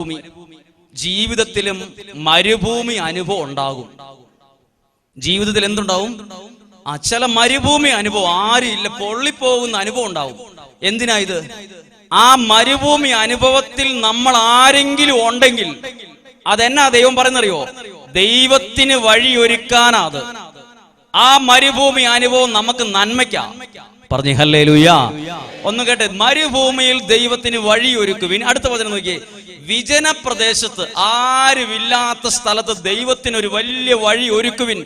ഭൂമി ജീവിതത്തിലും മരുഭൂമി അനുഭവം ഉണ്ടാകും. ജീവിതത്തിൽ എന്തുണ്ടാവും? ആ ചില മരുഭൂമി അനുഭവം ആരും ഇല്ല പൊള്ളിപ്പോകുന്ന അനുഭവം ഉണ്ടാവും. എന്തിനാ ഇത്? ആ മരുഭൂമി അനുഭവത്തിൽ നമ്മൾ ആരെങ്കിലും ഉണ്ടെങ്കിൽ അതെന്നാ ദൈവം പറയുന്നറിയോ? ദൈവത്തിന് വഴിയൊരുക്കാനാ അത്. ആ മരുഭൂമി അനുഭവം നമുക്ക് നന്മയ്ക്കാ. പറഞ്ഞു ഹല്ലേ ലുയാ ഒന്ന് കേട്ടെ മരുഭൂമിയിൽ ദൈവത്തിന് വഴി ഒരുക്കുവിൻ അടുത്ത വചനം നോക്കിയേ. വിജന പ്രദേശത്ത് ആരുമില്ലാത്ത സ്ഥലത്ത് ദൈവത്തിന് ഒരു വലിയ വഴി ഒരുക്കുവിൻ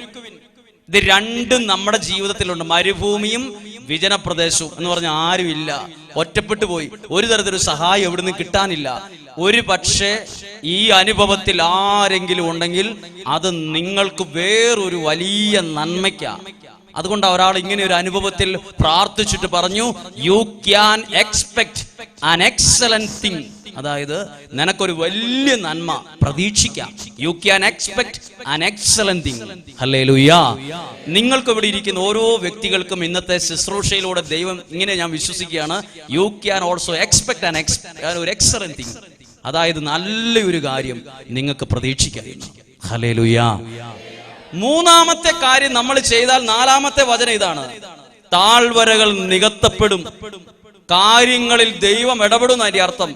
ഇത് രണ്ടും നമ്മുടെ ജീവിതത്തിലുണ്ട്. മരുഭൂമിയും വിജനപ്രദേശവും എന്ന് പറഞ്ഞ ആരുമില്ല. ഒറ്റപ്പെട്ടു പോയി. ഒരു തരത്തിലൊരു സഹായം എവിടുന്ന് കിട്ടാനില്ല. ഒരു പക്ഷേ ഈ അനുഭവത്തിൽ ആരെങ്കിലും ഉണ്ടെങ്കിൽ അത് നിങ്ങൾക്ക് വേറൊരു വലിയ നന്മയ്ക്കാ. അതുകൊണ്ട് ഒരാൾ ഇങ്ങനെ ഒരു അനുഭവത്തിൽ പ്രാർത്ഥിച്ചിട്ട് പറഞ്ഞു you can expect an excellent thing അതായത് നിനക്കൊരു വലിയ നന്മ പ്രതീക്ഷിക്കാം. You can expect an excellent thing അല്ലേ ലുയാ നിങ്ങൾക്ക് ഇവിടെ ഇരിക്കുന്ന ഓരോ വ്യക്തികൾക്കും ഇന്നത്തെ ശുശ്രൂഷയിലൂടെ ദൈവം ഇങ്ങനെ ഞാൻ വിശ്വസിക്കുകയാണ് you can also expect an ഒരു എക്സലന്റ് തിങ് അതായത് നല്ലൊരു കാര്യം നിങ്ങൾക്ക് പ്രതീക്ഷിക്കാം. ഹലേ ലുയാ കാര്യം നമ്മൾ ചെയ്താൽ നാലാമത്തെ വചനം ഇതാണ്. താഴ്വരകൾ നികത്തപ്പെടും. കാര്യങ്ങളിൽ ദൈവം ഇടപെടും അതിന്റെ അർത്ഥം.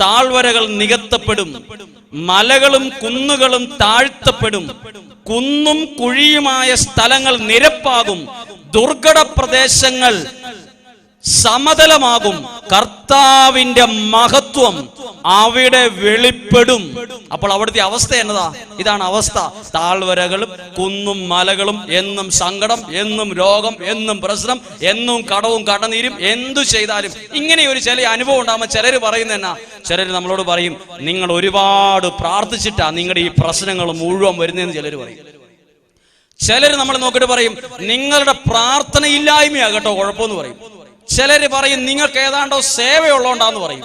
താഴ്വരകൾ നികത്തപ്പെടും. മലകളും കുന്നുകളും താഴ്ത്തപ്പെടും. കുന്നും കുഴിയുമായ സ്ഥലങ്ങൾ നിരപ്പാകും. ദുർഘട പ്രദേശങ്ങൾ സമതലമാകും. കർത്താവിന്റെ മഹത്വം അവിടെ വെളിപ്പെടും. അപ്പോൾ അവിടുത്തെ അവസ്ഥ എന്നതാ? ഇതാണ് അവസ്ഥ. താഴ്വരകളും കുന്നും മലകളും എന്നും സങ്കടം എന്നും രോഗം എന്നും പ്രശ്നം എന്നും കടവും കടനീരും എന്തു ചെയ്താലും. ഇങ്ങനെ ഒരു ചില അനുഭവം ഉണ്ടാകുമ്പോൾ ചിലർ പറയുന്ന എന്നാ? ചിലർ നമ്മളോട് പറയും നിങ്ങൾ ഒരുപാട് പ്രാർത്ഥിച്ചിട്ടാ നിങ്ങളുടെ ഈ പ്രശ്നങ്ങൾ മുഴുവൻ വരുന്നതെന്ന് ചിലർ പറയും. ചിലർ നമ്മൾ നോക്കിയിട്ട് പറയും നിങ്ങളുടെ പ്രാർത്ഥന ഇല്ലായ്മയാ കേട്ടോ കുഴപ്പമെന്ന് പറയും. ചിലര് പറയും നിങ്ങൾക്ക് ഏതാണ്ടോ സേവയുള്ളതുകൊണ്ടാന്ന് പറയും.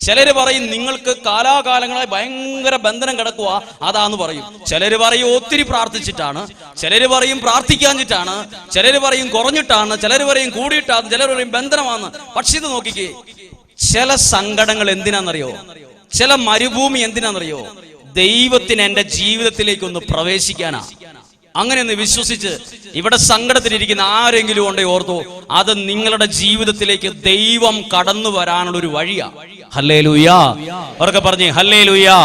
ചിലര് പറയും നിങ്ങൾക്ക് കാലാകാലങ്ങളായി ഭയങ്കര ബന്ധനം കിടക്കുക അതാന്ന് പറയും. ചിലര് പറയും ഒത്തിരി പ്രാർത്ഥിച്ചിട്ടാണ് ചിലര് പറയും പ്രാർത്ഥിക്കാഞ്ഞിട്ടാണ് ചിലര് പറയും കുറഞ്ഞിട്ടാണ് ചിലര് പറയും കൂടിയിട്ടാണ് ചിലർ പറയും ബന്ധനമാണ് പക്ഷെ ഇത് നോക്കിക്കേ ചില സങ്കടങ്ങൾ എന്തിനാണെന്നറിയോ ചില മരുഭൂമി എന്തിനാണെന്നറിയോ ദൈവത്തിന് എന്റെ ജീവിതത്തിലേക്ക് ഒന്ന് പ്രവേശിക്കാനാ. അങ്ങനെ ഒന്ന് വിശ്വസിച്ച് ഇവിടെ സങ്കടത്തിലിരിക്കുന്ന ആരെങ്കിലും ഉണ്ടേ ഓർത്തോ അത് നിങ്ങളുടെ ജീവിതത്തിലേക്ക് ദൈവം കടന്നു വരാനുള്ള ഒരു വഴിയാ. ഹല്ലേ ലുയാ അവരൊക്കെ പറഞ്ഞേ ഹല്ലേ ലൂയാ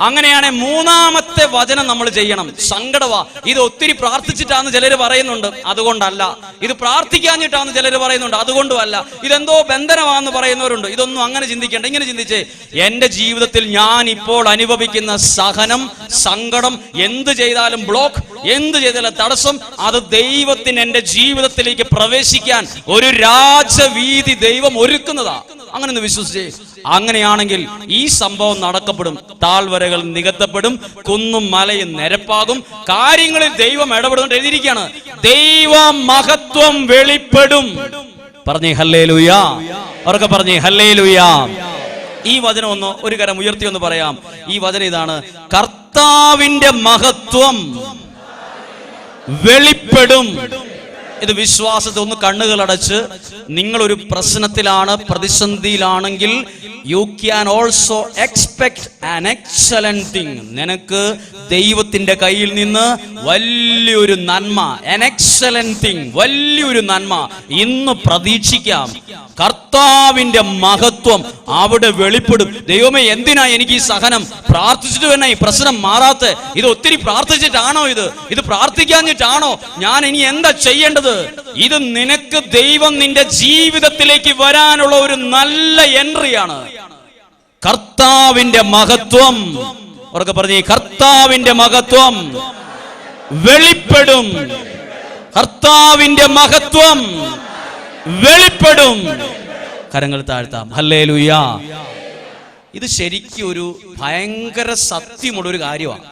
അങ്ങനെയാണ് മൂന്നാമത്തെ വചനം നമ്മൾ ചെയ്യണം. സങ്കടവാ. ഇത് ഒത്തിരി പ്രാർത്ഥിച്ചിട്ടാന്ന് ചിലർ പറയുന്നുണ്ട്. അതുകൊണ്ടല്ല. ഇത് പ്രാർത്ഥിക്കാഞ്ഞിട്ടാന്ന് ചിലർ പറയുന്നുണ്ട്. അതുകൊണ്ടുമല്ല. ഇതെന്തോ ബന്ധനമാന്ന് പറയുന്നവരുണ്ട്. ഇതൊന്നും അങ്ങനെ ചിന്തിക്കേണ്ട. ഇങ്ങനെ ചിന്തിച്ചേ എന്റെ ജീവിതത്തിൽ ഞാൻ ഇപ്പോൾ അനുഭവിക്കുന്ന സഹനം സങ്കടം എന്ത് ചെയ്താലും ബ്ലോക്ക് എന്ത് ചെയ്താലും തടസ്സം അത് ദൈവത്തിന് എന്റെ ജീവിതത്തിലേക്ക് പ്രവേശിക്കാൻ ഒരു രാജവീതി ദൈവം ഒരുക്കുന്നതാ. അങ്ങനെ ഒന്ന് വിശ്വസിച്ചേ. അങ്ങനെയാണെങ്കിൽ ഈ സംഭവം നടക്കപ്പെടും. താഴ്വരകൾ നികത്തപ്പെടും. കുന്നും മലയും നിരപ്പാകും. കാര്യങ്ങളിൽ ദൈവം ഇടപെടുന്നുണ്ട്. എഴുതിയിരിക്കുകയാണ്. ദൈവ മഹത്വം വെളിപ്പെടും. പറഞ്ഞേ ഹല്ലേ ലുയാ അവരൊക്കെ പറഞ്ഞേ ഹല്ലേ ലുയാ ഈ വചനം ഒന്ന് ഒരു കരം ഉയർത്തി ഒന്ന് പറയാം. ഈ വചനം ഇതാണ്. കർത്താവിന്റെ മഹത്വം വെളിപ്പെടും. ഇത് വിശ്വാസത്തെ ഒന്ന് നിങ്ങൾ ഒരു പ്രശ്നത്തിലാണ് പ്രതിസന്ധിയിലാണെങ്കിൽ you can also expect an excellent നിനക്ക് ദൈവത്തിന്റെ കയ്യിൽ നിന്ന് വലിയൊരു നന്മ an എക്സലന്റ് വലിയൊരു നന്മ ഇന്ന് പ്രതീക്ഷിക്കാം. കർത്താവിന്റെ മഹത്വം അവിടെ വെളിപ്പെടും. ദൈവമേ എന്തിനാ എനിക്ക് ഈ സഹനം? പ്രാർത്ഥിച്ചിട്ട് തന്നെ ഈ പ്രശ്നം മാറാത്ത? ഇത് ഒത്തിരി പ്രാർത്ഥിച്ചിട്ടാണോ ഇത്? ഇത് പ്രാർത്ഥിക്കാഞ്ഞിട്ടാണോ? ഞാൻ ഇനി എന്താ ചെയ്യേണ്ടത്? ഇത് നിനക്ക് ദൈവം നിന്റെ ജീവിതത്തിലേക്ക് വരാനുള്ള ഒരു നല്ല എൻട്രിയാണ്. കർത്താവിന്റെ മഹത്വം. ഉറക്കെ പറഞ്ഞു കർത്താവിന്റെ മഹത്വം. വെളിപ്പെടും. കർത്താവിന്റെ മഹത്വം. വെളിപ്പെടും. കരങ്ങൾ താഴ്ത്താം. ഹല്ലേ ലുയാ ഇത് ശരിക്കും ഒരു ഭയങ്കര സത്യമുള്ള ഒരു കാര്യമാണ്.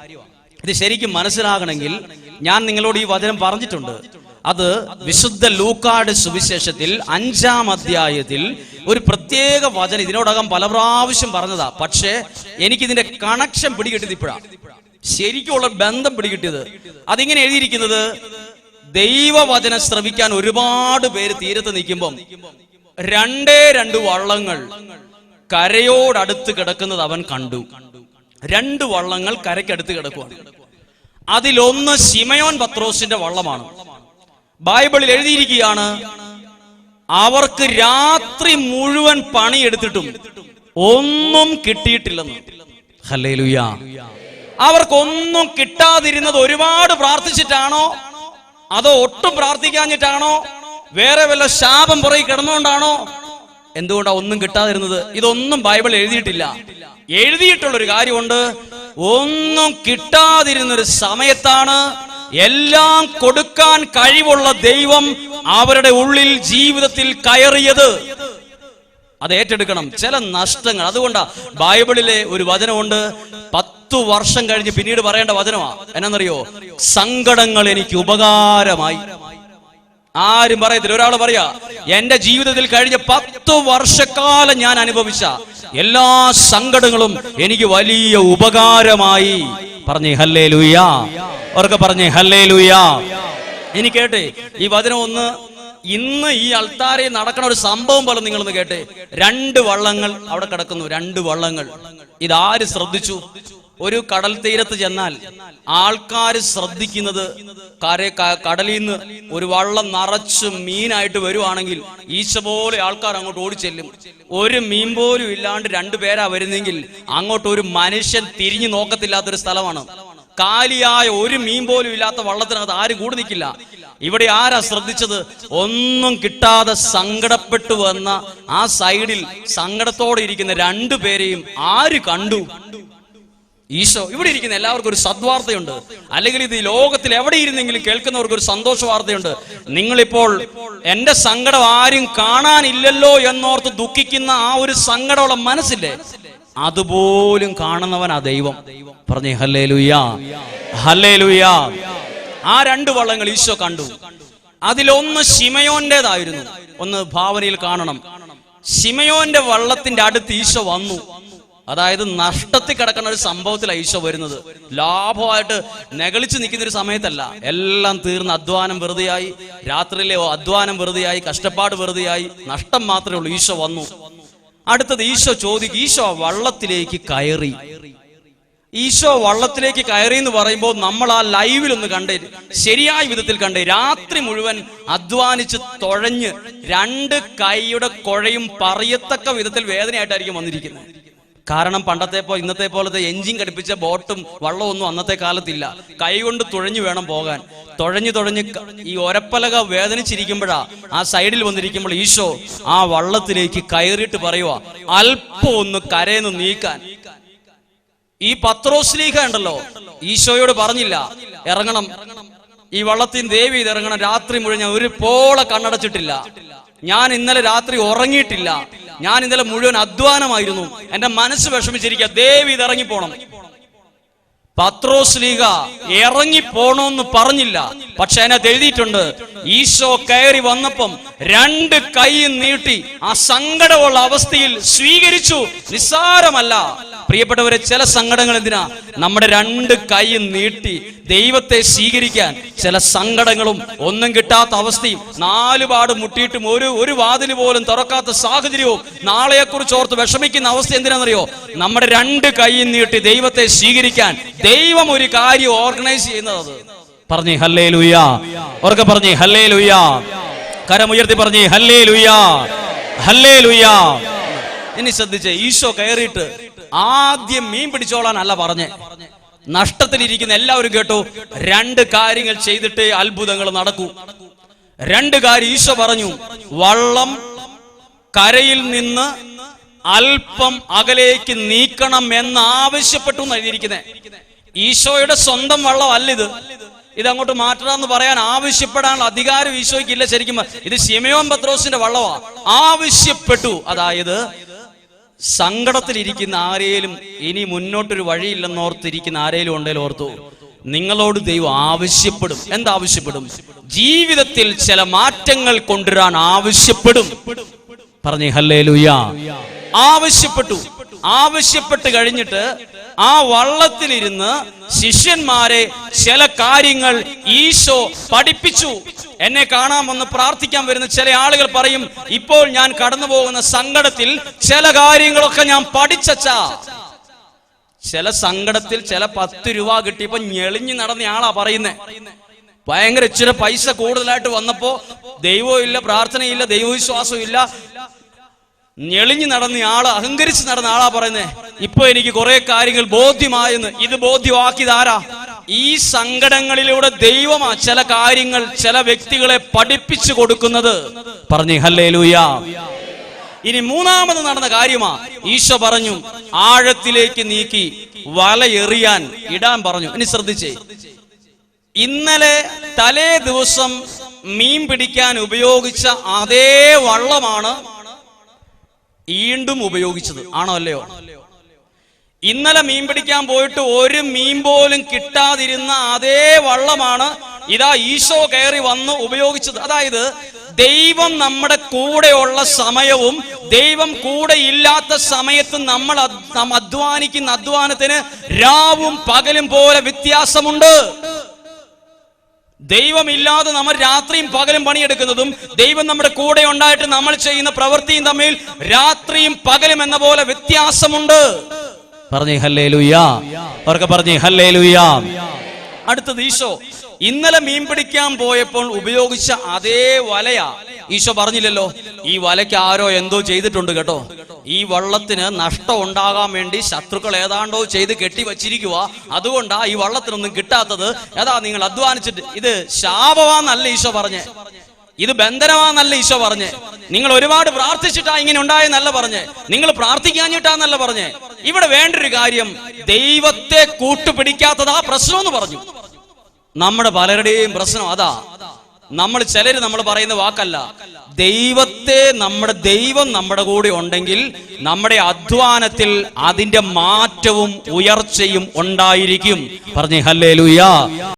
ഇത് ശരിക്കും മനസ്സിലാകണമെങ്കിൽ ഞാൻ നിങ്ങളോട് ഈ വചനം പറഞ്ഞിട്ടുണ്ട്. അത് വിശുദ്ധ ലൂക്കാട് സുവിശേഷത്തിൽ അഞ്ചാം അധ്യായത്തിൽ ഒരു പ്രത്യേക വചനം ഇതിനോടകം പല പ്രാവശ്യം പറഞ്ഞതാ. പക്ഷേ എനിക്കിതിന്റെ കണക്ഷൻ പിടികിട്ടിയത് ഇപ്പോഴാണ് ശരിക്കുള്ള ബന്ധം പിടികിട്ടിയത്. അതിങ്ങനെ എഴുതിയിരിക്കുന്നത് ദൈവവചനം ശ്രവിക്കാൻ ഒരുപാട് പേര് തീരത്ത് നിൽക്കുമ്പം രണ്ടേ രണ്ട് വള്ളങ്ങൾ കരയോടടുത്ത് കിടക്കുന്നത് അവൻ കണ്ടു. രണ്ട് വള്ളങ്ങൾ കരയ്ക്കടുത്ത് കിടക്കുക അതിലൊന്ന് ശിമയോൻ പത്രോസിന്റെ വള്ളമാണ്. ബൈബിളിൽ എഴുതിയിരിക്കുകയാണ് അവർക്ക് രാത്രി മുഴുവൻ പണിയെടുത്തിട്ടും ഒന്നും കിട്ടിയിട്ടില്ലെന്ന്. അവർക്കൊന്നും കിട്ടാതിരുന്നത് ഒരുപാട് പ്രാർത്ഥിച്ചിട്ടാണോ? അതോ ഒട്ടും പ്രാർത്ഥിക്കാഞ്ഞിട്ടാണോ? വേറെ വല്ല ശാപം പുറകെ കിടന്നുകൊണ്ടാണോ? എന്തുകൊണ്ടാ ഒന്നും കിട്ടാതിരുന്നത്? ഇതൊന്നും ബൈബിൾ എഴുതിയിട്ടില്ല. എഴുതിയിട്ടുള്ള ഒരു കാര്യമുണ്ട് ഒന്നും കിട്ടാതിരുന്നൊരു സമയത്താണ് എല്ലാം കൊടുക്കാൻ കഴിവുള്ള ദൈവം അവരുടെ ഉള്ളിൽ ജീവിതത്തിൽ കയറിയത്. അത് ഏറ്റെടുക്കണം. ചില നഷ്ടങ്ങൾ. അതുകൊണ്ടാ ബൈബിളിലെ ഒരു വചനമുണ്ട്. പത്തു വർഷം കഴിഞ്ഞ് പിന്നീട് പറയേണ്ട വചനമാ. എന്നാന്നറിയോ? സങ്കടങ്ങൾ എനിക്ക് ഉപകാരമായി. ആരും പറയത്തില്ല. ഒരാൾ പറയാ എന്റെ ജീവിതത്തിൽ കഴിഞ്ഞ പത്തു വർഷക്കാലം ഞാൻ അനുഭവിച്ച എല്ലാ സങ്കടങ്ങളും എനിക്ക് വലിയ ഉപകാരമായി. പറഞ്ഞേ ഹല്ലേ ലൂയാ അവർക്ക് പറഞ്ഞേ ഹല്ലേ ലൂയാ ഇനി കേട്ടെ ഈ വചനം ഒന്ന് ഇന്ന് ഈ അൾത്താരയിൽ നടക്കുന്ന ഒരു സംഭവം പോലെ നിങ്ങളൊന്ന് കേട്ടെ. രണ്ട് വള്ളങ്ങൾ അവിടെ കിടക്കുന്നു രണ്ട് വള്ളങ്ങൾ. ഇതാര് ശ്രദ്ധിച്ചു? ഒരു കടൽ തീരത്ത് ചെന്നാൽ ആൾക്കാർ ശ്രദ്ധിക്കുന്നത് കരെ കടലിൽ നിന്ന് ഒരു വള്ളം നിറച്ച് മീനായിട്ട് വരുവാണെങ്കിൽ ഈശ പോലെ ആൾക്കാർ അങ്ങോട്ട് ഓടിച്ചെല്ലും. ഒരു മീൻ പോലും ഇല്ലാണ്ട് രണ്ടു പേരാ വരുന്നെങ്കിൽ അങ്ങോട്ട് ഒരു മനുഷ്യൻ തിരിഞ്ഞു നോക്കത്തില്ലാത്തൊരു സ്ഥലമാണ്. കാലിയായ ഒരു മീൻ പോലും ഇല്ലാത്ത വള്ളത്തിനകത്ത് ആരും കൂടി നിൽക്കില്ല. ഇവിടെ ആരാ ശ്രദ്ധിച്ചത്? ഒന്നും കിട്ടാതെ സങ്കടപ്പെട്ടു വന്ന ആ സൈഡിൽ സങ്കടത്തോടെ ഇരിക്കുന്ന രണ്ടു പേരെയും ആര് കണ്ടു? ഈശോ ഇവിടെ ഇരിക്കുന്ന എല്ലാവർക്കും ഒരു സദ്വാർത്തയുണ്ട്. അല്ലെങ്കിൽ ഇത് ലോകത്തിൽ എവിടെ ഇരുന്നെങ്കിലും കേൾക്കുന്നവർക്ക് ഒരു സന്തോഷ വാർത്തയുണ്ട്. നിങ്ങളിപ്പോൾ എന്റെ സങ്കടം ആരും കാണാനില്ലല്ലോ എന്നോർത്ത് ദുഃഖിക്കുന്ന ആ ഒരു സങ്കടമുള്ള മനസ്സില്ലേ? അതുപോലും കാണുന്നവൻ ആ ദൈവം. പറഞ്ഞേ ഹല്ലേ ലുയാ ഹല്ലേ ലുയാ ആ രണ്ട് വള്ളങ്ങൾ ഈശോ കണ്ടു. അതിലൊന്ന് ശിമയോന്റേതായിരുന്നു ഒന്ന് ഭാവനയിൽ കാണണം. ശിമയോന്റെ വള്ളത്തിന്റെ അടുത്ത് ഈശോ വന്നു. അതായത് നഷ്ടത്തിൽ കിടക്കുന്ന ഒരു സംഭവത്തിൽ ഈശോ വരുന്നത്. ലാഭമായിട്ട് നെകളിച്ച് നിൽക്കുന്ന ഒരു സമയത്തല്ല. എല്ലാം തീർന്ന് അധ്വാനം വെറുതെയായി. രാത്രിയിലെ അധ്വാനം വെറുതെയായി. കഷ്ടപ്പാട് വെറുതെയായി. നഷ്ടം മാത്രമേ ഉള്ളൂ. ഈശോ വന്നു. അടുത്തത് ഈശോ ചോദിക്കും ഈശോ വള്ളത്തിലേക്ക് കയറി. ഈശോ വള്ളത്തിലേക്ക് കയറി എന്ന് പറയുമ്പോൾ നമ്മൾ ആ ലൈവിൽ ഒന്ന് കണ്ടേ ശരിയായ വിധത്തിൽ കണ്ടേ രാത്രി മുഴുവൻ അധ്വാനിച്ച് തുഴഞ്ഞ് രണ്ട് കൈയുടെ കുഴയും പറയത്തക്ക വിധത്തിൽ വേദനയായിട്ടായിരിക്കും വന്നിരിക്കുന്നത്. കാരണം പണ്ടത്തെ പോ ഇന്നത്തെ പോലത്തെ എഞ്ചിൻ ഘടിപ്പിച്ച ബോട്ടും വള്ളവും ഒന്നും അന്നത്തെ കാലത്തില്ല. കൈ കൊണ്ട് തുഴഞ്ഞു വേണം പോകാൻ. തുഴഞ്ഞു തുഴഞ്ഞ് ഈ ഒരപ്പലക വേദനിച്ചിരിക്കുമ്പോഴാ ആ സൈഡിൽ വന്നിരിക്കുമ്പോൾ ഈശോ ആ വള്ളത്തിലേക്ക് കയറിയിട്ട് പറയുക അല്പം ഒന്ന് കരയെന്ന് നീക്കാൻ. ഈ പത്രോസ്ലീഹ ഉണ്ടല്ലോ ഈശോയോട് പറഞ്ഞില്ല ഇറങ്ങണം. ഈ വള്ളത്തിൽ ദേവി ഇറങ്ങണം. രാത്രി മുഴുവൻ ഒരു പോളെ കണ്ണടച്ചിട്ടില്ല. ഞാൻ ഇന്നലെ രാത്രി ഉറങ്ങിയിട്ടില്ല. ഞാൻ ഇന്നലെ മുഴുവൻ അധ്വാനമായിരുന്നു. എന്റെ മനസ്സ് വിഷമിച്ചിരിക്കുക. ദേവി ഇത് ഇറങ്ങിപ്പോണം. പത്രോസ് ലീഗ ഇറങ്ങി പോണോന്ന് പറഞ്ഞില്ല. പക്ഷെ അതിനകത്ത് എഴുതിയിട്ടുണ്ട്. ഈശോ കയറി വന്നപ്പം രണ്ട് കൈ നീട്ടി ആ സങ്കടമുള്ള അവസ്ഥയിൽ സ്വീകരിച്ചു. നിസ്സാരമല്ല. പ്രിയപ്പെട്ടവരെ ചില സങ്കടങ്ങൾ എന്തിനാ? നമ്മുടെ രണ്ട് കൈ നീട്ടി ദൈവത്തെ സ്വീകരിക്കാൻ ചില സങ്കടങ്ങളും ഒന്നും കിട്ടാത്ത അവസ്ഥയും നാലുപാട് മുട്ടിയിട്ടും ഒരു ഒരു വാതിൽ പോലും തുറക്കാത്ത സാഹചര്യവും നാളെയെക്കുറിച്ച് ഓർത്ത് വിഷമിക്കുന്ന അവസ്ഥ എന്തിനാണെന്നറിയോ? നമ്മുടെ രണ്ട് കൈ നീട്ടി ദൈവത്തെ സ്വീകരിക്കാൻ ദൈവം ഒരു കാര്യം ഓർഗനൈസ് ചെയ്യുന്നത് പറഞ്ഞേ ഹല്ലേ ലുയ്യാ ഓർക്കെ പറഞ്ഞേ ഹല്ലേ ലുയ്യാ കരമുയർത്തി പറഞ്ഞേ ഹല്ലേ ലുയ്യാ ഹല്ലേ ലുയ്യാ ഇനി ശ്രദ്ധിച്ചേ ഈശോ കയറിയിട്ട് ആദ്യം മീൻ പിടിച്ചോളാനല്ല പറഞ്ഞേ. നഷ്ടത്തിലിരിക്കുന്ന എല്ലാവരും കേട്ടു. രണ്ട് കാര്യങ്ങൾ ചെയ്തിട്ട് അത്ഭുതങ്ങൾ നടക്കൂ. രണ്ട് കാര്യം ഈശോ പറഞ്ഞു. വള്ളം കരയിൽ നിന്ന് അല്പം അകലേക്ക് നീക്കണം എന്ന് ആവശ്യപ്പെട്ടു എഴുതിയിരിക്കുന്നത് ഈശോയുടെ സ്വന്തം വള്ളം അല്ല ഇത് ഇത് അങ്ങോട്ട് മാറ്റണമെന്ന് പറയാൻ ആവശ്യപ്പെടാനുള്ള അധികാരം ഈശോയ്ക്ക് ഇല്ല ശരിക്കും ഇത് ശിമയോൻ പത്രോസിന്റെ വള്ളവാ ആവശ്യപ്പെട്ടു. അതായത് സങ്കടത്തിലിരിക്കുന്ന ആരെയും ഇനി മുന്നോട്ടൊരു വഴിയില്ലെന്നോർത്തിരിക്കുന്ന ആരേലും ഉണ്ടെങ്കിലും ഓർത്തു നിങ്ങളോട് ദൈവം ആവശ്യപ്പെടും. എന്താവശ്യപ്പെടും ജീവിതത്തിൽ ചില മാറ്റങ്ങൾ കൊണ്ടുവരാൻ ആവശ്യപ്പെടും. പറഞ്ഞു ഹല്ലേ ലുയാ ആവശ്യപ്പെട്ടു. ആവശ്യപ്പെട്ട് കഴിഞ്ഞിട്ട് ആ വള്ളത്തിലിരുന്ന് ശിഷ്യന്മാരെ ചില കാര്യങ്ങൾ ഈശോ പഠിപ്പിച്ചു. എന്നെ കാണാൻ വന്ന് പ്രാർത്ഥിക്കാൻ വരുന്ന ചില ആളുകൾ പറയും ഇപ്പോൾ ഞാൻ കടന്നു പോകുന്ന സങ്കടത്തിൽ ചില കാര്യങ്ങളൊക്കെ ഞാൻ പഠിച്ചച്ചാ. ചില സങ്കടത്തിൽ ചില പത്ത് രൂപ കിട്ടിയപ്പോ ഞെളിഞ്ഞു നടന്ന ആളാ പറയുന്നേ. ഭയങ്കര ഇച്ചിരി പൈസ കൂടുതലായിട്ട് വന്നപ്പോ ദൈവവും ഇല്ല പ്രാർത്ഥനയില്ല ദൈവവിശ്വാസവും ഇല്ല. ഞെളിഞ്ഞു നടന്ന ആൾ അഹങ്കരിച്ച് നടന്ന ആളാ പറയുന്നേ. ഇപ്പൊ എനിക്ക് കുറെ കാര്യങ്ങൾ ബോധ്യമായെന്ന് ഇത് ബോധ്യമാക്കിയത് ആരാ? ഈ സങ്കടങ്ങളിലൂടെ ദൈവമാ ചില കാര്യങ്ങൾ ചില വ്യക്തികളെ പഠിപ്പിച്ചു കൊടുക്കുന്നത്. പറഞ്ഞു ഹല്ലേ ലൂയാ ഇനി മൂന്നാമത് നടന്ന കാര്യമാ. ഈശോ പറഞ്ഞു ആഴത്തിലേക്ക് നീക്കി വല എറിയാൻ ഇടാൻ പറഞ്ഞു. ഇനി ശ്രദ്ധിച്ചേ. ഇന്നലെ തലേ ദിവസം മീൻ പിടിക്കാൻ ഉപയോഗിച്ച അതേ വള്ളമാണ് വീണ്ടും ഉപയോഗിച്ചത്. ആണോ അല്ലയോ? ഇന്നലെ മീൻ പിടിക്കാൻ പോയിട്ട് ഒരു മീൻ പോലും കിട്ടാതിരുന്ന അതേ വള്ളമാണ് ഇതാ ഈശോ കയറി വന്ന് ഉപയോഗിച്ചത്. അതായത് ദൈവം നമ്മുടെ കൂടെയുള്ള സമയവും ദൈവം കൂടെ ഇല്ലാത്ത സമയത്ത് നമ്മൾ അധ്വാനിക്കുന്ന അധ്വാനത്തിന് രാവും പകലും പോലെ വ്യത്യാസമുണ്ട്. ദൈവമില്ലാതെ നമ്മൾ രാത്രിയും പകലും പണിയെടുക്കുന്നതും ദൈവം നമ്മുടെ കൂടെ ഉണ്ടായിട്ട് നമ്മൾ ചെയ്യുന്ന പ്രവൃത്തിയും തമ്മിൽ രാത്രിയും പകലും എന്ന പോലെ വ്യത്യാസമുണ്ട്. പറഞ്ഞേ ഹല്ലേ ലുയാ അവർക്ക് പറഞ്ഞേ ഹല്ലേ ലുയാ അടുത്തത് ഈശോ. ഇന്നലെ മീൻ പിടിക്കാൻ പോയപ്പോൾ ഉപയോഗിച്ച അതേ വലയാ. ഈശോ പറഞ്ഞില്ലല്ലോ ഈ വലയ്ക്ക് ആരോ എന്തോ ചെയ്തിട്ടുണ്ട് കേട്ടോ. ഈ വള്ളത്തിന് നഷ്ടം ഉണ്ടാകാൻ വേണ്ടി ശത്രുക്കൾ ഏതാണ്ടോ ചെയ്ത് കെട്ടി വച്ചിരിക്കുക അതുകൊണ്ടാ ഈ വള്ളത്തിനൊന്നും കിട്ടാത്തത്. ഏതാ നിങ്ങൾ അധ്വാനിച്ചിട്ട് ഇത് ശാപമാന്നല്ല ഈശോ പറഞ്ഞേ. ഇത് ബന്ധനമാന്നല്ല ഈശോ പറഞ്ഞേ. നിങ്ങൾ ഒരുപാട് പ്രാർത്ഥിച്ചിട്ടാ ഇങ്ങനെ ഉണ്ടായെന്നല്ല പറഞ്ഞേ. നിങ്ങൾ പ്രാർത്ഥിക്കാഞ്ഞിട്ടാന്നല്ല പറഞ്ഞേ. ഇവിടെ വേണ്ട ഒരു കാര്യം ദൈവത്തെ കൂട്ടുപിടിക്കാത്തതാ പ്രശ്നം എന്ന് പറഞ്ഞു. നമ്മുടെ പലരുടെയും പ്രശ്നം അതാ. നമ്മൾ ചിലര് നമ്മൾ പറയുന്ന വാക്കല്ല ദൈവത്തെ നമ്മുടെ ദൈവം നമ്മുടെ കൂടെ ഉണ്ടെങ്കിൽ നമ്മുടെ അധ്വാനത്തിൽ അതിന്റെ മാറ്റവും ഉയർച്ചയും ഉണ്ടായിരിക്കും. പറഞ്ഞേ ഹല്ലേ